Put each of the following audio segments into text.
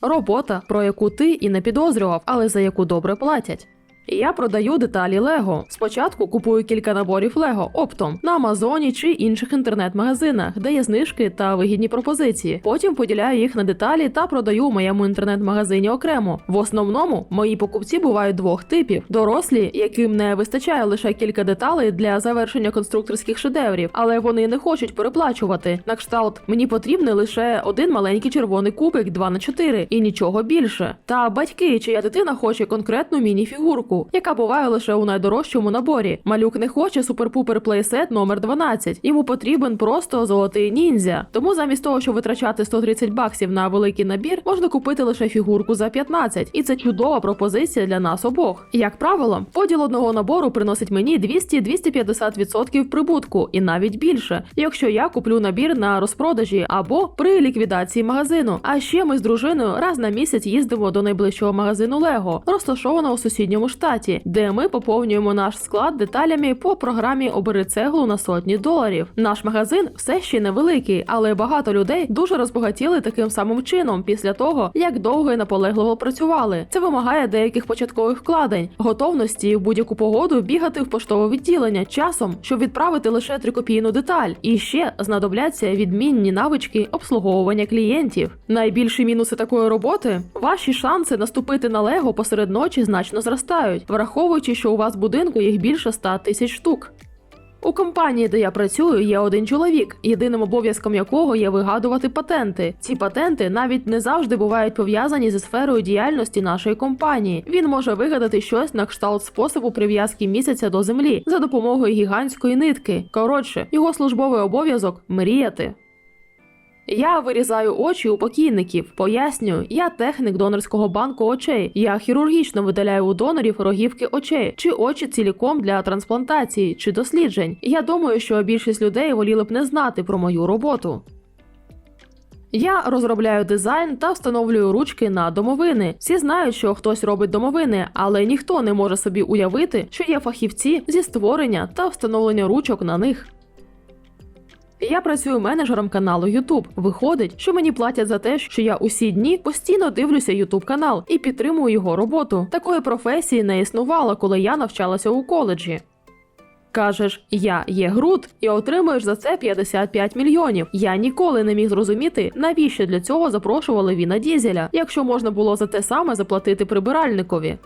Робота, про яку ти і не підозрював, але за яку добре платять. Я продаю деталі Лего. Спочатку купую кілька наборів Лего оптом на Амазоні чи інших інтернет-магазинах, де є знижки та вигідні пропозиції. Потім поділяю їх на деталі та продаю у моєму інтернет-магазині окремо. В основному мої покупці бувають двох типів: дорослі, яким не вистачає лише кілька деталей для завершення конструкторських шедеврів, але вони не хочуть переплачувати. На кшталт мені потрібний лише один маленький червоний кубик 2 на 4 і нічого більше. Та батьки, чия дитина хоче конкретну міні-фігурку, яка буває лише у найдорожчому наборі. Малюк не хоче супер-пупер плейсет номер 12. Йому потрібен просто золотий ніндзя. Тому замість того, щоб витрачати 130 баксів на великий набір, можна купити лише фігурку за 15. І це чудова пропозиція для нас обох. Як правило, поділ одного набору приносить мені 200-250% прибутку і навіть більше, якщо я куплю набір на розпродажі або при ліквідації магазину. А ще ми з дружиною раз на місяць їздимо до найближчого магазину Лего, розташованого у сусідньому штаті, де ми поповнюємо наш склад деталями по програмі Обери цеглу на сотні доларів. Наш магазин все ще невеликий, але багато людей дуже розбагатіли таким самим чином після того, як довго і наполегливо працювали. Це вимагає деяких початкових вкладень, готовності в будь-яку погоду бігати в поштове відділення часом, щоб відправити лише трикопійну деталь. І ще знадобляться відмінні навички обслуговування клієнтів. Найбільші мінуси такої роботи ваші шанси наступити на лего посеред ночі значно зростають, враховуючи, що у вас в будинку їх більше 100 тисяч штук. У компанії, де я працюю, є один чоловік, єдиним обов'язком якого є вигадувати патенти. Ці патенти навіть не завжди бувають пов'язані зі сферою діяльності нашої компанії. Він може вигадати щось на кшталт способу прив'язки місяця до землі за допомогою гігантської нитки. Коротше, його службовий обов'язок мріяти. Я вирізаю очі у покійників. Пояснюю, я технік донорського банку очей. Я хірургічно видаляю у донорів рогівки очей чи очі ціліком для трансплантації чи досліджень. Я думаю, що більшість людей воліли б не знати про мою роботу. Я розробляю дизайн та встановлюю ручки на домовини. Всі знають, що хтось робить домовини, але ніхто не може собі уявити, що є фахівці зі створення та встановлення ручок на них. Я працюю менеджером каналу YouTube. Виходить, що мені платять за те, що я усі дні постійно дивлюся YouTube канал і підтримую його роботу. Такої професії не існувало, коли я навчалася у коледжі. Кажеш, я є Грут і отримуєш за це 55 мільйонів. Я ніколи не міг зрозуміти, навіщо для цього запрошували Віна Дізеля, якщо можна було за те саме заплатити прибиральникові.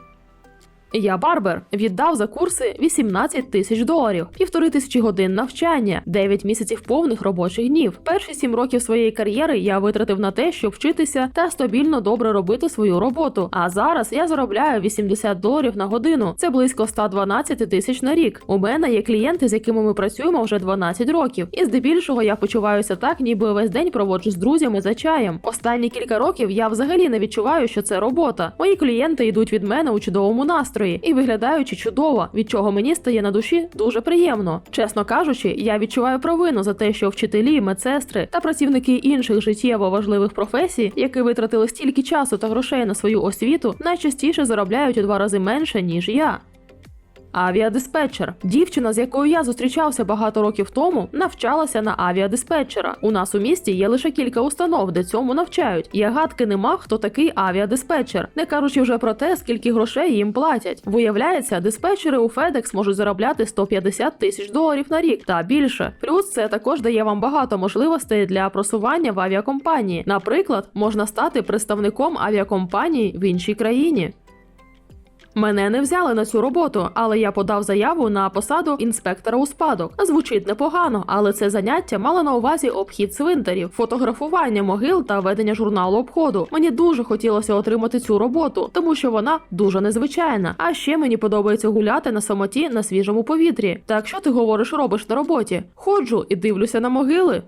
Я барбер віддав за курси 18 тисяч доларів, півтори тисячі годин навчання, 9 місяців повних робочих днів. Перші 7 років своєї кар'єри я витратив на те, щоб вчитися та стабільно добре робити свою роботу. А зараз я заробляю 80 доларів на годину. Це близько 112 тисяч на рік. У мене є клієнти, з якими ми працюємо вже 12 років, і здебільшого я почуваюся так, ніби весь день проводжу з друзями за чаєм. Останні кілька років я взагалі не відчуваю, що це робота. Мої клієнти йдуть від мене у чудовому настрої і виглядаючи чудово, від чого мені стає на душі дуже приємно. Чесно кажучи, я відчуваю провину за те, що вчителі, медсестри та працівники інших життєво важливих професій, які витратили стільки часу та грошей на свою освіту, найчастіше заробляють у два рази менше ніж я. Авіадиспетчер. Дівчина, з якою я зустрічався багато років тому, навчалася на авіадиспетчера. У нас у місті є лише кілька установ, де цьому навчають. Я гадки не мав, хто такий авіадиспетчер, не кажучи вже про те, скільки грошей їм платять. Виявляється, диспетчери у FedEx можуть заробляти 150 тисяч доларів на рік та більше. Плюс це також дає вам багато можливостей для просування в авіакомпанії. Наприклад, можна стати представником авіакомпанії в іншій країні. Мене не взяли на цю роботу, але я подав заяву на посаду інспектора у спадок. Звучить непогано, але це заняття мало на увазі обхід цвинтарів, фотографування могил та ведення журналу обходу. Мені дуже хотілося отримати цю роботу, тому що вона дуже незвичайна. А ще мені подобається гуляти на самоті на свіжому повітрі. Так що ти говориш, робиш на роботі? Ходжу і дивлюся на могили.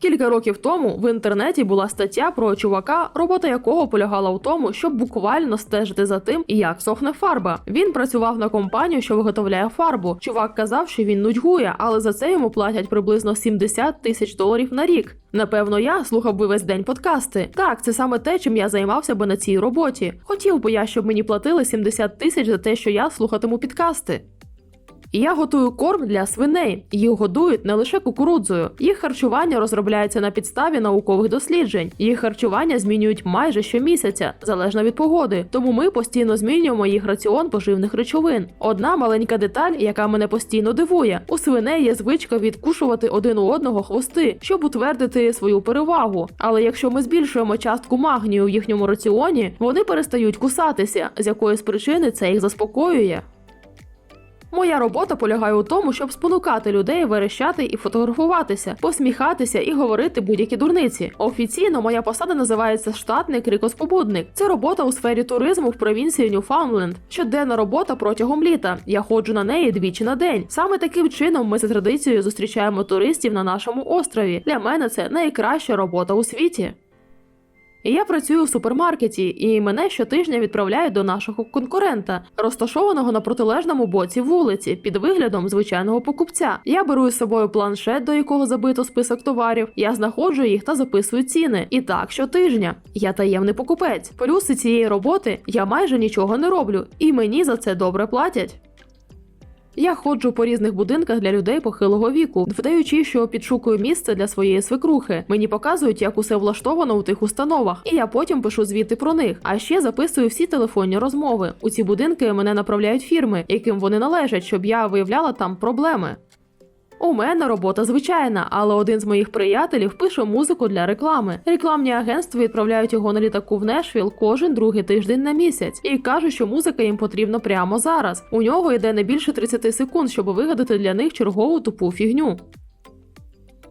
Кілька років тому в інтернеті була стаття про чувака, робота якого полягала в тому, щоб буквально стежити за тим, як сохне фарба. Він працював на компанію, що виготовляє фарбу. Чувак казав, що він нудьгує, але за це йому платять приблизно 70 тисяч доларів на рік. Напевно, я слухав би весь день подкасти. Так, це саме те, чим я займався би на цій роботі. Хотів би я, щоб мені платили 70 тисяч за те, що я слухатиму підкасти. Я готую корм для свиней. Їх годують не лише кукурудзою. Їх харчування розробляється на підставі наукових досліджень. Їх харчування змінюють майже щомісяця, залежно від погоди. Тому ми постійно змінюємо їх раціон поживних речовин. Одна маленька деталь, яка мене постійно дивує: у свиней є звичка відкушувати один у одного хвости, щоб утвердити свою перевагу. Але якщо ми збільшуємо частку магнію в їхньому раціоні, вони перестають кусатися, з якоїсь причини це їх заспокоює. Моя робота полягає у тому, щоб спонукати людей верещати і фотографуватися, посміхатися і говорити будь-які дурниці. Офіційно моя посада називається штатний крикоспобудник. Це робота у сфері туризму в провінції Ньюфаундленд. Щоденна робота протягом літа. Я ходжу на неї двічі на день. Саме таким чином ми за традицією зустрічаємо туристів на нашому острові. Для мене це найкраща робота у світі. Я працюю в супермаркеті, і мене щотижня відправляють до нашого конкурента, розташованого на протилежному боці вулиці, під виглядом звичайного покупця. Я беру із собою планшет, до якого забито список товарів. Я знаходжу їх та записую ціни. І так щотижня. Я таємний покупець. Плюси цієї роботи я майже нічого не роблю, і мені за це добре платять. Я ходжу по різних будинках для людей похилого віку, вдаючи, що підшукую місце для своєї свекрухи. Мені показують, як усе влаштовано у тих установах, і я потім пишу звіти про них. А ще записую всі телефонні розмови. У ці будинки мене направляють фірми, яким вони належать, щоб я виявляла там проблеми. У мене робота звичайна, але один з моїх приятелів пише музику для реклами. Рекламні агентства відправляють його на літаку в Нешвіл кожен другий тиждень на місяць і кажуть, що музика їм потрібна прямо зараз. У нього йде не більше 30 секунд, щоб вигадати для них чергову тупу фігню.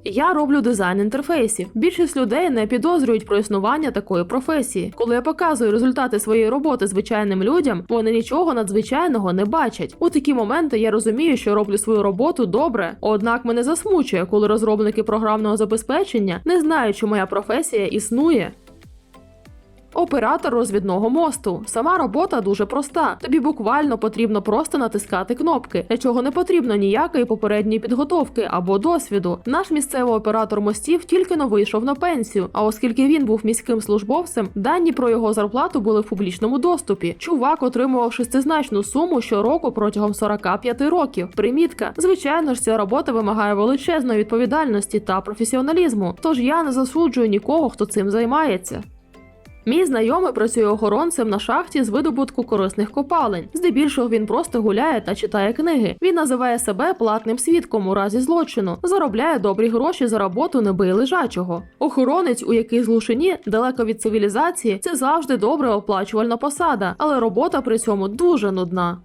Я роблю дизайн інтерфейсів. Більшість людей не підозрюють про існування такої професії. Коли я показую результати своєї роботи звичайним людям, вони нічого надзвичайного не бачать. У такі моменти я розумію, що роблю свою роботу добре. Однак мене засмучує, коли розробники програмного забезпечення не знають, що моя професія існує. Оператор розвідного мосту. Сама робота дуже проста. Тобі буквально потрібно просто натискати кнопки, для чого не потрібно ніякої попередньої підготовки або досвіду. Наш місцевий оператор мостів тільки но вийшов на пенсію. А оскільки він був міським службовцем, дані про його зарплату були в публічному доступі. Чувак отримував шестизначну суму щороку протягом 45 років. Примітка, звичайно ж, ця робота вимагає величезної відповідальності та професіоналізму. Тож я не засуджую нікого, хто цим займається. Мій знайомий працює охоронцем на шахті з видобутку корисних копалень. Здебільшого він просто гуляє та читає книги. Він називає себе платним свідком у разі злочину, заробляє добрі гроші за роботу небий лежачого. Охоронець, у якій злушині далеко від цивілізації, це завжди добре оплачувальна посада, але робота при цьому дуже нудна.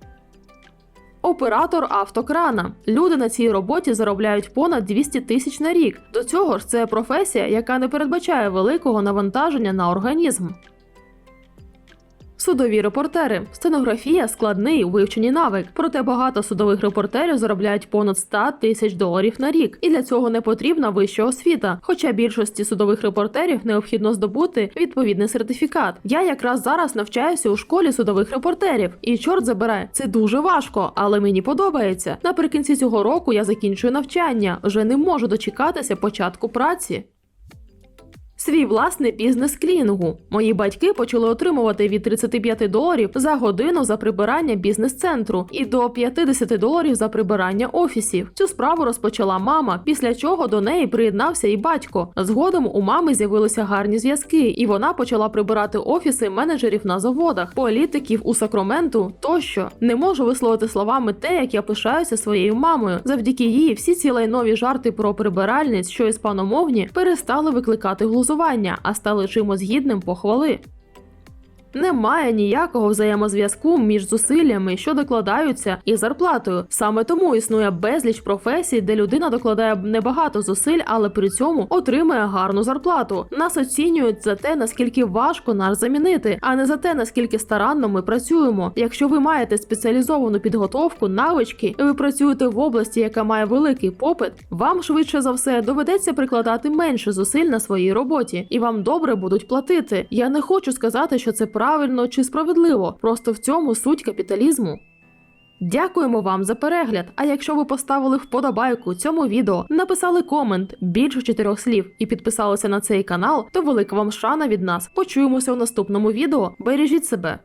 Оператор автокрана. Люди на цій роботі заробляють понад 200 тисяч на рік. До цього ж це професія, яка не передбачає великого навантаження на організм. Судові репортери. Стенографія складний у вивченні навик. Проте багато судових репортерів заробляють понад 100 тисяч доларів на рік, і для цього не потрібна вища освіта. Хоча більшості судових репортерів необхідно здобути відповідний сертифікат. Я якраз зараз навчаюся у школі судових репортерів, і чорт забирає, це дуже важко, але мені подобається. Наприкінці цього року я закінчую навчання, вже не можу дочекатися початку праці. Свій власний бізнес клінінгу. Мої батьки почали отримувати від 35 доларів за годину за прибирання бізнес-центру і до 50 доларів за прибирання офісів. Цю справу розпочала мама, після чого до неї приєднався і батько. Згодом у мами з'явилися гарні зв'язки, і вона почала прибирати офіси менеджерів на заводах, політиків у Сакраменту тощо. Не можу висловити словами те, як я пишаюся своєю мамою. Завдяки їй всі ці лайнові жарти про прибиральниць, що іспаномовні, перестали викликати глузування, а стали чимось гідним похвали. Немає ніякого взаємозв'язку між зусиллями, що докладаються, і зарплатою. Саме тому існує безліч професій, де людина докладає небагато зусиль, але при цьому отримує гарну зарплату. Нас оцінюють за те, наскільки важко нас замінити, а не за те, наскільки старанно ми працюємо. Якщо ви маєте спеціалізовану підготовку, навички, і ви працюєте в області, яка має великий попит, вам швидше за все доведеться прикладати менше зусиль на своїй роботі, і вам добре будуть платити. Я не хочу сказати, що це правильно чи справедливо, просто в цьому суть капіталізму. Дякуємо вам за перегляд. А якщо ви поставили вподобайку цьому відео, написали комент більше чотирьох слів і підписалися на цей канал, то велика вам шана від нас. Почуємося у наступному відео. Бережіть себе.